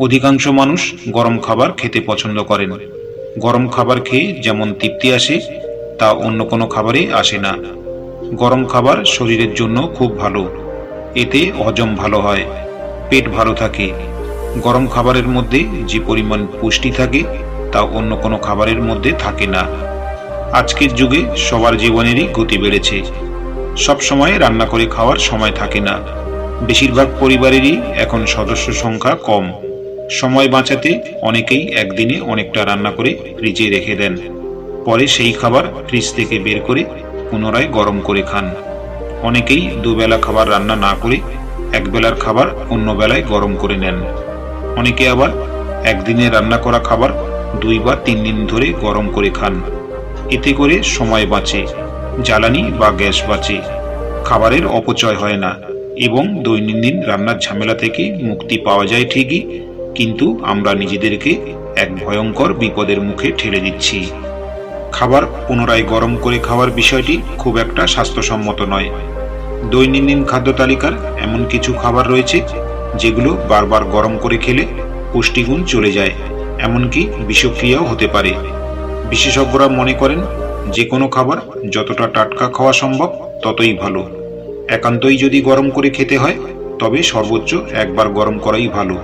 অধিকাংশ মানুষ গরম খাবার খেতে পছন্দ করেন। গরম খাবার খেয়ে যেমন তৃপ্তি আসে, তা অন্য কোনো খাবারে আসে না। গরম খাবার শরীরের জন্য খুব ভালো। এতে হজম ভালো হয়, পেট ভালো থাকে। গরম খাবারের মধ্যে যে পরিমাণ পুষ্টি থাকে, তা অন্য কোনো খাবারের মধ্যে থাকে না। আজকের যুগে সবার জীবনেরই গতি বেড়েছে। সব সময় রান্না করে খাওয়ার সময় থাকে না। বেশিরভাগ পরিবারেরই এখন সদস্য সংখ্যা কম। সময় বাঁচাতে অনেকেই একদিনে অনেকটা রান্না করে ফ্রিজে রেখে দেন। পরে সেই খাবার ফ্রিজ থেকে বের করে পুনরায় গরম করে খান। অনেকেই দুবেলা খাবার রান্না না করে একবেলার খাবার অন্য বেলায় গরম করে নেন। অনেকে আবার একদিনে রান্না করা খাবার দুই বা তিন দিন ধরে গরম করে খান। এতে করে সময় বাঁচে, জ্বালানি বা গ্যাস বাঁচে, খাবারের অপচয় হয় না এবং দৈনন্দিন রান্নার ঝামেলা থেকে মুক্তি পাওয়া যায় ঠিকই কিন্তু আমরা নিজেদেরকে এক ভয়ঙ্কর বিপদের মুখে ঠেলে দিচ্ছি। খাবার পুনরায় গরম করে খাওয়ার বিষয়টি খুব একটা স্বাস্থ্যসম্মত নয়। দৈনন্দিন খাদ্য তালিকার এমন কিছু খাবার রয়েছে যেগুলো বারবার গরম করে খেলে পুষ্টিগুণ চলে যায়, এমনকি বিষক্রিয়াও হতে পারে। বিশেষজ্ঞরা মনে করেন যে কোনো খাবার যতটা টাটকা খাওয়া সম্ভব ততই ভালো। একান্তই যদি গরম করে খেতে হয়, তবে সর্বোচ্চ একবার গরম করাই ভালো।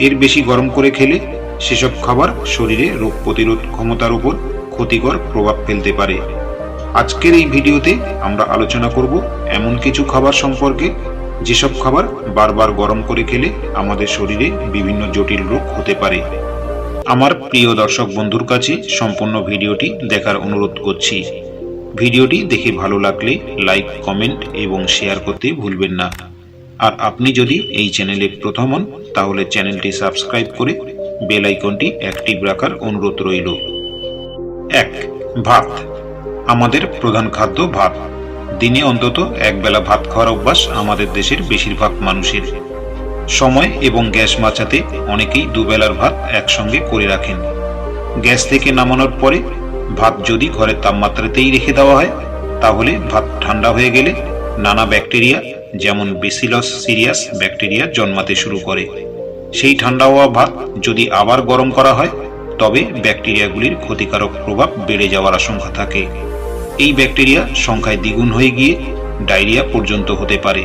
এর বেশি গরম করে খেলে সেসব খাবার শরীরে রোগ প্রতিরোধ ক্ষমতার উপর ক্ষতিকর প্রভাব ফেলতে পারে। আজকের এই ভিডিওতে আমরা আলোচনা করব এমন কিছু খাবার সম্পর্কে, যেসব খাবার বারবার গরম করে খেলে আমাদের শরীরে বিভিন্ন জটিল রোগ হতে পারে। আমার প্রিয় দর্শক বন্ধুর কাছে সম্পূর্ণ ভিডিওটি দেখার অনুরোধ করছি। ভিডিওটি দেখে ভালো লাগলে লাইক, কমেন্ট এবং শেয়ার করতে ভুলবেন না। আর আপনি যদি এই চ্যানেলে প্রথম হন, তাহলে চ্যানেলটি সাবস্ক্রাইব করে বেল আইকনটি অ্যাক্টিভ রাখার অনুরোধ রইল। এক, ভাত। আমাদের প্রধান খাদ্য ভাত। দিনে অন্তত একবেলা ভাত খাওয়ার অভ্যাস আমাদের দেশের বেশিরভাগ মানুষের। সময় এবং গ্যাস বাঁচাতে অনেকেই দুবেলার ভাত একসঙ্গে করে রাখেন। গ্যাস থেকে নামানোর পরে ভাত যদি ঘরের তাপমাত্রাতেই রেখে দেওয়া হয়, তাহলে ভাত ঠান্ডা হয়ে গেলে নানা ব্যাকটেরিয়া যেমন বেসিলস সিরিয়াস ব্যাকটেরিয়া জন্মাতে শুরু করে। সেই ঠান্ডা হওয়া ভাত যদি আবার গরম করা হয়, তবে ব্যাকটেরিয়াগুলির ক্ষতিকারক প্রভাব বেড়ে যাওয়ার আশঙ্কা থাকে। এই ব্যাকটেরিয়া সংখ্যায় দ্বিগুণ হয়ে গিয়ে ডায়রিয়া পর্যন্ত হতে পারে।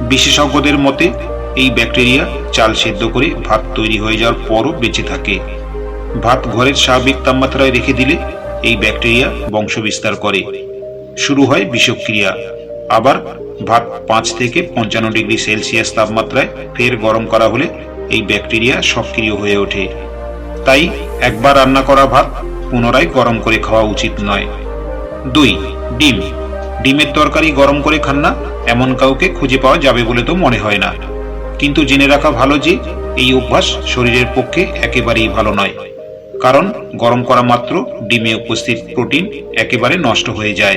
বিশেষজ্ঞদের মতে, এই ব্যাকটেরিয়া চাল সেদ্ধ করে ভাত তৈরি হয়ে যাওয়ার পরও বেঁচে থাকে। ভাত ঘরের স্বাভাবিক তাপমাত্রায় রেখে দিলে এই ব্যাকটেরিয়া বংশবিস্তার করে। শুরু হয় বিষক্রিয়া, আবার ভাত পাঁচ থেকে পঞ্চান্ন ডিগ্রি সেলসিয়াস তাপমাত্রায় ফের গরম করা হলে এই ব্যাকটেরিয়া সক্রিয় হয়ে ওঠে। তাই একবার রান্না করা ভাত পুনরায় গরম করে খাওয়া উচিত নয়। দুই, ডিম। ডিমের তরকারি গরম করে খান না, এমন কাউকে খুঁজে পাওয়া যাবে বলে তো মনে হয় না। কিন্তু জেনে রাখা ভালো যে এই অভ্যাস শরীরের পক্ষে একেবারেই ভালো নয়। কারণ গরম করা মাত্র ডিমে উপস্থিত প্রোটিন একেবারে নষ্ট হয়ে যায়।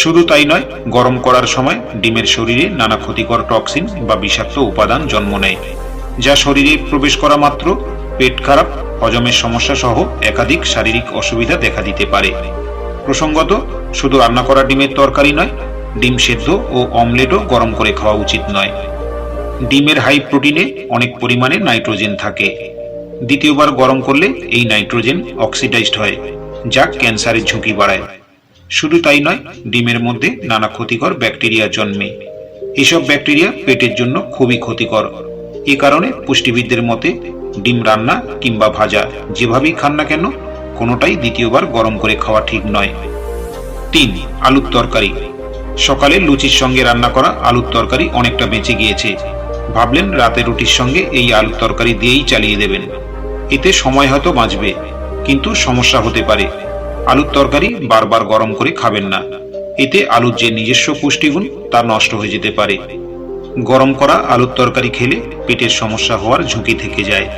শুধু তাই নয়, গরম করার সময় ডিমের শরীরে নানা ক্ষতিকর টক্সিন বা বিষাক্ত উপাদান জন্ম নেয়, যা শরীরে প্রবেশ করা মাত্র পেট খারাপ, হজমের সমস্যা সহ একাধিক শারীরিক অসুবিধা দেখা দিতে পারে। প্রসঙ্গত, শুধু রান্না করা ডিমের তরকারি নয়, ডিম সেদ্ধ ও অমলেটও গরম করে খাওয়া উচিত নয়। ডিমের হাই প্রোটিনে অনেক পরিমাণে নাইট্রোজেন থাকে। দ্বিতীয়বার গরম করলে এই নাইট্রোজেন অক্সিডাইজড হয়, যা ক্যান্সারের ঝুঁকি বাড়ায়। শুধু তাই নয়, ডিমের মধ্যে নানা ক্ষতিকর ব্যাকটেরিয়া জন্মে। এসব ব্যাকটেরিয়া পেটের জন্য খুবই ক্ষতিকর। এ কারণে পুষ্টিবিদদের মতে, ডিম রান্না কিংবা ভাজা যেভাবেই খান না কেন, কোনোটাই দ্বিতীয়বার গরম করে খাওয়া ঠিক নয়। তিন, আলুর তরকারি। সকালে লুচির সঙ্গে রান্না করা আলুর তরকারি অনেকটা বেঁচে গিয়েছে। ভাবলেন রাতে রুটির সঙ্গে এই আলুর তরকারি দিয়েই চালিয়ে দেবেন। এতে সময় হয়তো বাঁচবে, কিন্তু সমস্যা হতে পারে। আলুর তরকারি বারবার গরম করে খাবেন না। এতে আলুর যে নিজস্ব পুষ্টিগুণ, তা নষ্ট হয়ে যেতে পারে। গরম করা আলুর তরকারি খেলে পেটের সমস্যা হওয়ার ঝুঁকি থেকে যায়।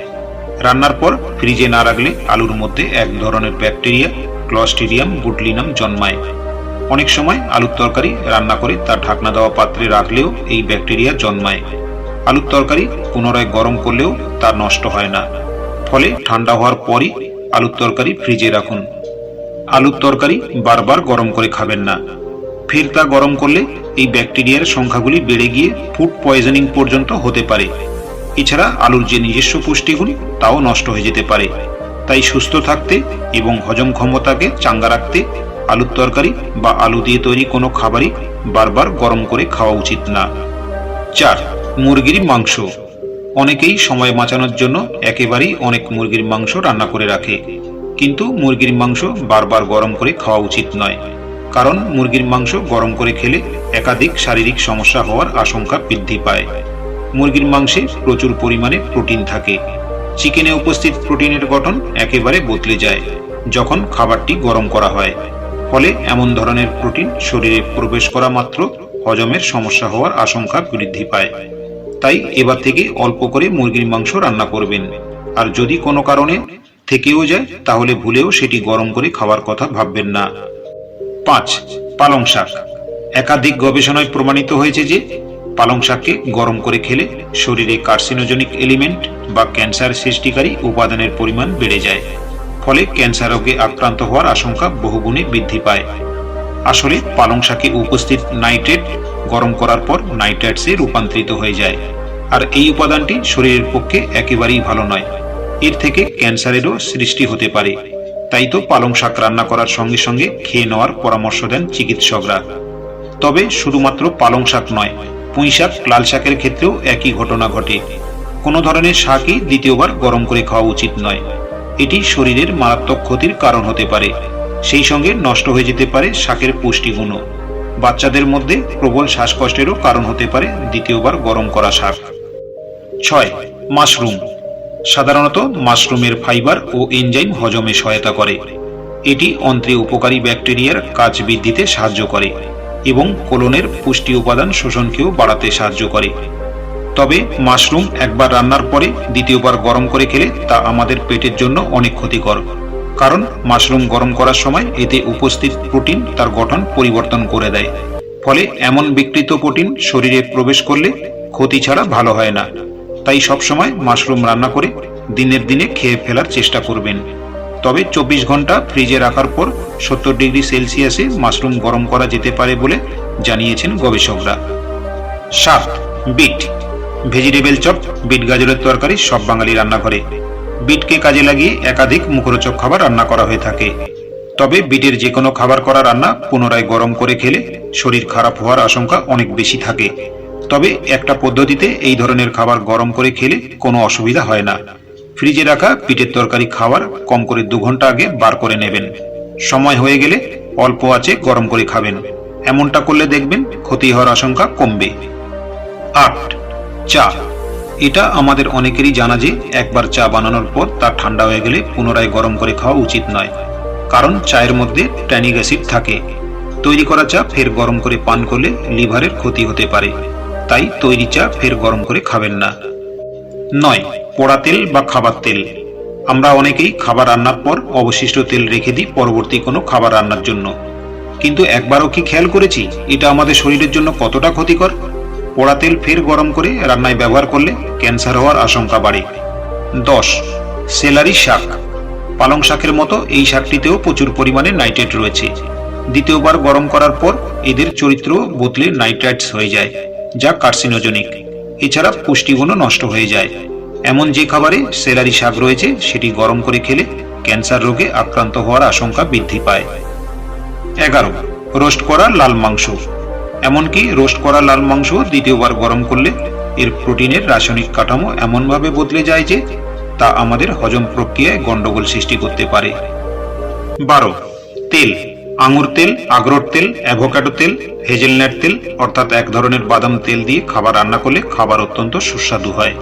রান্নার পর ফ্রিজে না রাখলে আলুর মধ্যে এক ধরনের ব্যাকটেরিয়া ক্লস্টিডিয়াম বুটলিনাম জন্মায়। অনেক সময় আলুর তরকারি রান্না করে তার ঢাকনা দেওয়া পাত্রে রাখলেও এই ব্যাকটেরিয়া জন্মায়। আলুর তরকারি পুনরায় গরম করলেও তা নষ্ট হয় না। ফলে ঠান্ডা হওয়ার পরই আলুর তরকারি ফ্রিজে রাখুন। আলুর তরকারি বারবার গরম করে খাবেন না। ফের তা গরম করলে এই ব্যাকটেরিয়ার সংখ্যাগুলি বেড়ে গিয়ে ফুড পয়জনিং পর্যন্ত হতে পারে। এছাড়া আলুর যে নিজস্ব পুষ্টিগুলি তাও নষ্ট হয়ে যেতে পারে। তাই সুস্থ থাকতে এবং হজম ক্ষমতাকে চাঙ্গা রাখতে আলুর তরকারি বা আলু দিয়ে তৈরি কোনো খাবারই বারবার গরম করে খাওয়া উচিত না। চার, মুরগির মাংস। অনেকেই সময় বাঁচানোর জন্য একেবারেই অনেক মুরগির মাংস রান্না করে রাখে। কিন্তু মুরগির মাংস বারবার গরম করে খাওয়া উচিত নয়। কারণ মুরগির মাংস গরম করে খেলে একাধিক শারীরিক সমস্যা হওয়ার আশঙ্কা বৃদ্ধি পায়। মুরগির মাংসে প্রচুর পরিমাণে প্রোটিন থাকে। চিকেনে উপস্থিত প্রোটিনের গঠন একেবারে বদলে যায়, যখন খাবারটি গরম করা হয়। ফলে এমন ধরনের প্রোটিন শরীরে প্রবেশ করা মাত্র হজমের সমস্যা হওয়ার আশঙ্কা বৃদ্ধি পায়। তাই এবার থেকে অল্প করে মুরগির মাংস রান্না করবেন। আর যদি কোনো কারণে থেকেও যায়, তাহলে ভুলেও সেটি গরম করে খাওয়ার কথা ভাববেন না। পাঁচ, পালং শাক। একাধিক গবেষণায় প্রমাণিত হয়েছে যে পালং শাককে গরম করে খেলে শরীরে কার্সিনোজেনিক এলিমেন্ট বা ক্যান্সার সৃষ্টিকারী উপাদানের পরিমাণ বেড়ে যায়। ফলে ক্যান্সার রোগে আক্রান্ত হওয়ার আশঙ্কা বহুগুণে বৃদ্ধি পায়। আসলে পালং শাকে উপস্থিত নাইট্রেট গরম করার পর নাইট্রেটসে রূপান্তরিত হয়ে যায়। আর এই উপাদানটি শরীরের পক্ষে একেবারেই ভালো নয়। এর থেকে ক্যান্সারেরও সৃষ্টি হতে পারে। তাই তো পালং শাক রান্না করার সঙ্গে সঙ্গে খেয়ে নেওয়ার পরামর্শ দেন চিকিৎসকরা। তবে শুধুমাত্র পালং শাক নয়, পুঁই শাক, লাল শাকের ক্ষেত্রেও একই ঘটনা ঘটে। কোনো ধরনের শাকই দ্বিতীয়বার গরম করে খাওয়া উচিত নয়। এটি শরীরের মারাত্মক ক্ষতির কারণ হতে পারে। সেই সঙ্গে নষ্ট হয়ে যেতে পারে শাকের পুষ্টিগুণও। বাচ্চাদের মধ্যে প্রবল শ্বাসকষ্টেরও কারণ হতে পারে দ্বিতীয়বার গরম করা শাক। ছয়, মাশরুম। সাধারণত মাশরুমের ফাইবার ও এনজাইম হজমে সহায়তা করে। এটি অন্ত্রে উপকারী ব্যাকটেরিয়ার কাজ বৃদ্ধিতে সাহায্য করে এবং কোলনের পুষ্টি উপাদান শোষণকেও বাড়াতে সাহায্য করে। তবে মাশরুম একবার রান্নার পরে দ্বিতীয়বার গরম করে খেলে তা আমাদের পেটের জন্য অনেক ক্ষতিকর। কারণ মাশরুম গরম করার সময় এতে উপস্থিত প্রোটিন তার গঠন পরিবর্তন করে দেয়। ফলে এমন বিকৃত প্রোটিন শরীরে প্রবেশ করলে ক্ষতি ছাড়া ভালো হয় না। তাই সবসময় মাশরুম রান্না করে দিনের দিনে খেয়ে ফেলার চেষ্টা করবেন। তবে চব্বিশ ঘণ্টা ফ্রিজে রাখার পর সত্তর ডিগ্রি সেলসিয়াসে মাশরুম গরম করা যেতে পারে বলে জানিয়েছেন গবেষকরা। সাত, বিট। ভেজিটেবল চপ, বিট গাজরের তরকারি সব বাঙালি রান্নাঘরে। বিটকে কাজে লাগিয়ে একাধিক মুখরোচক খাবার রান্না করা হয়ে থাকে। তবে বিটের যে কোনো খাবার করা রান্না পুনরায় গরম করে খেলে শরীর খারাপ হওয়ার আশঙ্কা অনেক বেশি থাকে। তবে একটা পদ্ধতিতে এই ধরনের খাবার গরম করে খেলে কোনো অসুবিধা হয় না। ফ্রিজে রাখা পিঠের তরকারি খাওয়ার কম করে দু ঘণ্টা আগে বার করে নেবেন। সময় হয়ে গেলে অল্প আছে গরম করে খাবেন। এমনটা করলে দেখবেন ক্ষতি হওয়ার আশঙ্কা কমবে। আট, চা। এটা আমাদের অনেকেরই জানা যে একবার চা বানানোর পর তা ঠান্ডা হয়ে গেলে পুনরায় গরম করে খাওয়া উচিত নয়। কারণ চায়ের মধ্যে ট্যানিক অ্যাসিড থাকে। তৈরি করা চা ফের গরম করে পান করলে লিভারের ক্ষতি হতে পারে। তাই তৈরি চা ফের গরম করে খাবেন না। নয়, পোড়া তেল বা খাবার তেল। আমরা অনেকেই খাবার রান্নার পর অবশিষ্ট তেল রেখে দিই পরবর্তী কোনো খাবার রান্নার জন্য। কিন্তু একবারও কি খেয়াল করেছি? এটা আমাদের শরীরের জন্য কতটা ক্ষতিকর? পোড়া তেল ফের গরম করে রান্নায় ব্যবহার করলে ক্যান্সার হওয়ার আশঙ্কা বাড়ে। দশ, সেলারি শাক। পালং শাকের মতো এই শাকটিতেও প্রচুর পরিমাণে নাইট্রেট রয়েছে। দ্বিতীয়বার গরম করার পর এদের চরিত্র বদলে নাইট্রাইটস হয়ে যায়। যা কার্সিনোজনিক। এছাড়া পুষ্টিগুণও নষ্ট হয়ে যায়। এমন যে খাবারে সেলারি শাক রয়েছে, সেটি গরম করে খেলে ক্যান্সার রোগে আক্রান্ত হওয়ার আশঙ্কা বৃদ্ধি পায়। এগারো, রোস্ট করা লাল মাংস। এমনকি রোস্ট করা লাল মাংস দ্বিতীয়বার গরম করলে এর প্রোটিনের রাসায়নিক কাঠামো এমনভাবে বদলে যায় যে তা আমাদের হজম প্রক্রিয়ায় গণ্ডগোল সৃষ্টি করতে পারে। বারো, তেল। আঙুর তেল আখরোট তেল, অ্যাভোকাডো তেল, হেজেলনাট তেল, অর্থাৎ এক ধরনের বাদাম তেল দিয়ে খাবার রান্না করলে খাবার অত্যন্ত সুস্বাদু হয়।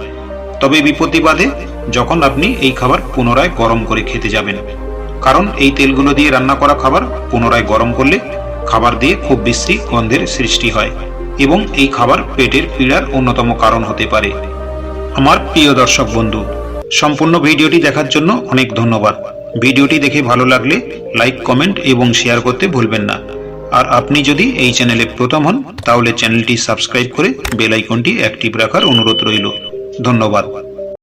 তবে বিপত্তি বাদে যখন আপনি এই খাবার পুনরায় গরম করে খেতে যাবেন। কারণ এই তেলগুলো দিয়ে রান্না করা খাবার পুনরায় গরম করলে খাবার দিয়ে খুব বিশ্রী গন্ধের সৃষ্টি হয় এবং এই খাবার পেটের পীড়ার অন্যতম কারণ হতে পারে। আমার প্রিয় দর্শক বন্ধু, সম্পূর্ণ ভিডিওটি দেখার জন্য অনেক ধন্যবাদ। ভিডিওটি দেখে ভালো লাগলে লাইক, কমেন্ট এবং শেয়ার করতে ভুলবেন না। আর আপনি যদি এই চ্যানেলে প্রথম হন, তাহলে চ্যানেলটি সাবস্ক্রাইব করে বেল আইকনটি অ্যাক্টিভ রাখার অনুরোধ রইল। ধন্যবাদ।